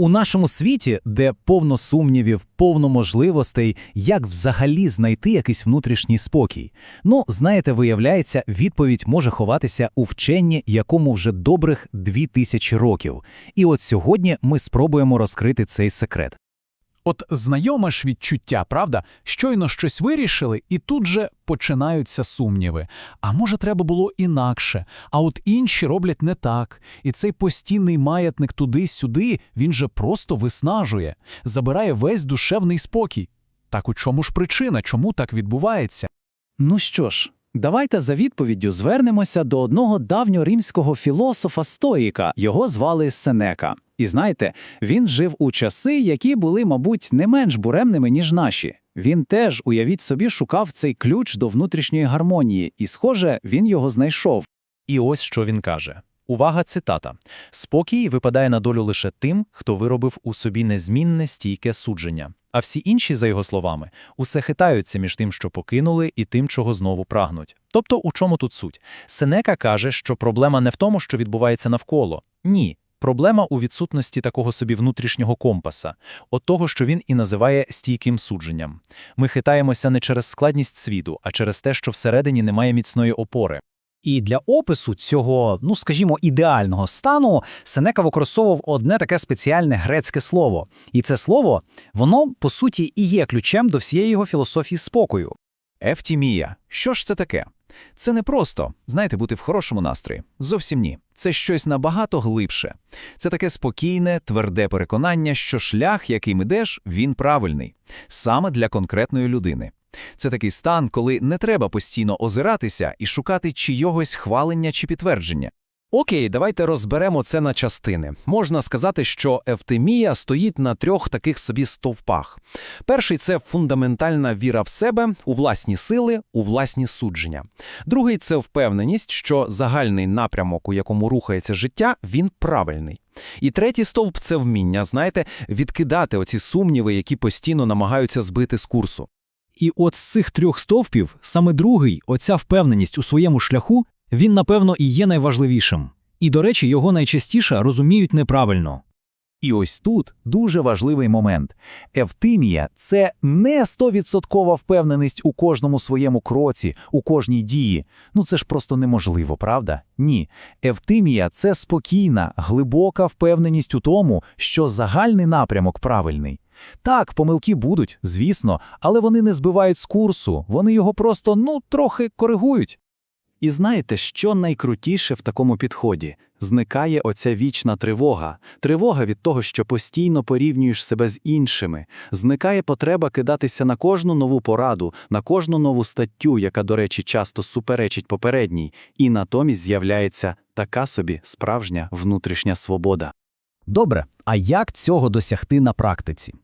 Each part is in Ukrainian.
У нашому світі, де повно сумнівів, повно можливостей, як взагалі знайти якийсь внутрішній спокій. Ну, знаєте, виявляється, відповідь може ховатися у вченні, якому вже добрих дві тисячі років. І от сьогодні ми спробуємо розкрити цей секрет. От знайоме ж відчуття, правда? Щойно щось вирішили, і тут же починаються сумніви. А може, треба було інакше, а от інші роблять не так. І цей постійний маятник туди-сюди, він же просто виснажує, забирає весь душевний спокій. Так у чому ж причина, чому так відбувається? Ну що ж, давайте за відповіддю звернемося до одного давньоримського філософа стоїка. Його звали Сенека. І знаєте, він жив у часи, які були, мабуть, не менш буремними, ніж наші. Він теж, уявіть собі, шукав цей ключ до внутрішньої гармонії, і, схоже, він його знайшов. І ось що він каже. Увага, цитата. «Спокій випадає на долю лише тим, хто виробив у собі незмінне стійке судження. А всі інші, за його словами, усе хитаються між тим, що покинули, і тим, чого знову прагнуть. Тобто, у чому тут суть? Сенека каже, що проблема не в тому, що відбувається навколо. Ні. Проблема у відсутності такого собі внутрішнього компаса, от того, що він і називає стійким судженням. Ми хитаємося не через складність світу, а через те, що всередині немає міцної опори. І для опису цього, ну скажімо, ідеального стану Сенека використовував одне таке спеціальне грецьке слово. І це слово, воно, по суті, і є ключем до всієї його філософії спокою. Ефтімія. Що ж це таке? Це не просто, знаєте, бути в хорошому настрої. Зовсім ні. Це щось набагато глибше. Це таке спокійне, тверде переконання, що шлях, яким ідеш, він правильний, саме для конкретної людини. Це такий стан, коли не треба постійно озиратися і шукати чийогось хвалення чи підтвердження. Окей, давайте розберемо це на частини. Можна сказати, що евтемія стоїть на трьох таких собі стовпах. Перший це фундаментальна віра в себе, у власні сили, у власні судження. Другий це впевненість, що загальний напрямок, у якому рухається життя, він правильний. І третій стовп це вміння, знаєте, відкидати оці сумніви, які постійно намагаються збити з курсу. І от з цих трьох стовпів саме другий, оця впевненість у своєму шляху, він, напевно, і є найважливішим. І, до речі, його найчастіше розуміють неправильно. І ось тут дуже важливий момент. Евтимія це не стовідсоткова впевненість у кожному своєму кроці, у кожній дії. Ну це ж просто неможливо, правда? Ні. Евтимія це спокійна, глибока впевненість у тому, що загальний напрямок правильний. Так, помилки будуть, звісно, але вони не збивають з курсу, вони його просто ну трохи коригують. І знаєте, що найкрутіше в такому підході? Зникає оця вічна тривога, тривога від того, що постійно порівнюєш себе з іншими, зникає потреба кидатися на кожну нову пораду, на кожну нову статтю, яка, до речі, часто суперечить попередній, і натомість з'являється така собі справжня внутрішня свобода. Добре, а як цього досягти на практиці?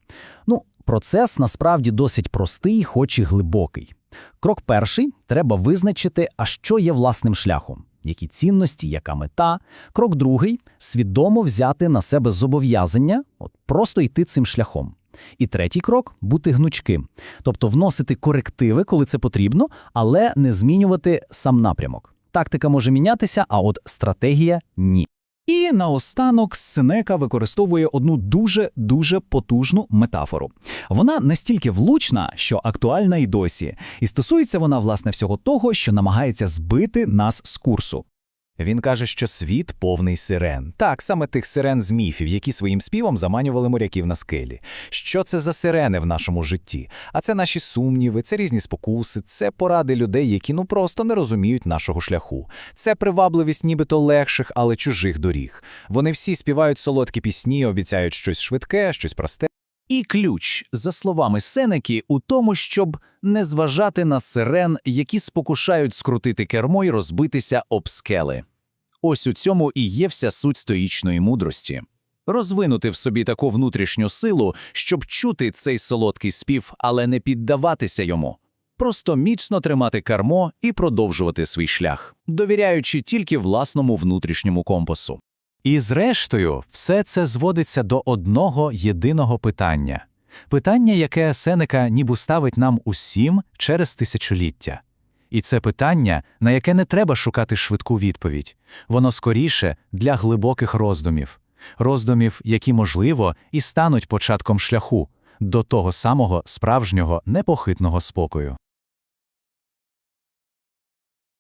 Ну, процес насправді досить простий, хоч і глибокий. Крок перший треба визначити, а що є власним шляхом, які цінності, яка мета. Крок другий свідомо взяти на себе зобов'язання, от просто йти цим шляхом. І третій крок бути гнучким, тобто вносити корективи, коли це потрібно, але не змінювати сам напрямок. Тактика може мінятися, а от стратегія ні. І наостанок Сенека використовує одну дуже-дуже потужну метафору. Вона настільки влучна, що актуальна й досі, і стосується вона, власне, всього того, що намагається збити нас з курсу. Він каже, що світ повний сирен. Так, саме тих сирен з міфів, які своїм співом заманювали моряків на скелі. Що це за сирени в нашому житті? А це наші сумніви, це різні спокуси, це поради людей, які ну просто не розуміють нашого шляху. Це привабливість нібито легших, але чужих доріг. Вони всі співають солодкі пісні, обіцяють щось швидке, щось просте. І ключ, за словами Сенеки, у тому, щоб не зважати на сирен, які спокушають скрутити кермо й розбитися об скели. Ось у цьому і є вся суть стоїчної мудрості. Розвинути в собі таку внутрішню силу, щоб чути цей солодкий спів, але не піддаватися йому. Просто міцно тримати кермо і продовжувати свій шлях, довіряючи тільки власному внутрішньому компасу. І зрештою, все це зводиться до одного єдиного питання питання, яке Сенека ніби ставить нам усім через тисячоліття. І це питання, на яке не треба шукати швидку відповідь, воно скоріше для глибоких роздумів. роздумів, які, можливо, і стануть початком шляху до того самого справжнього непохитного спокою.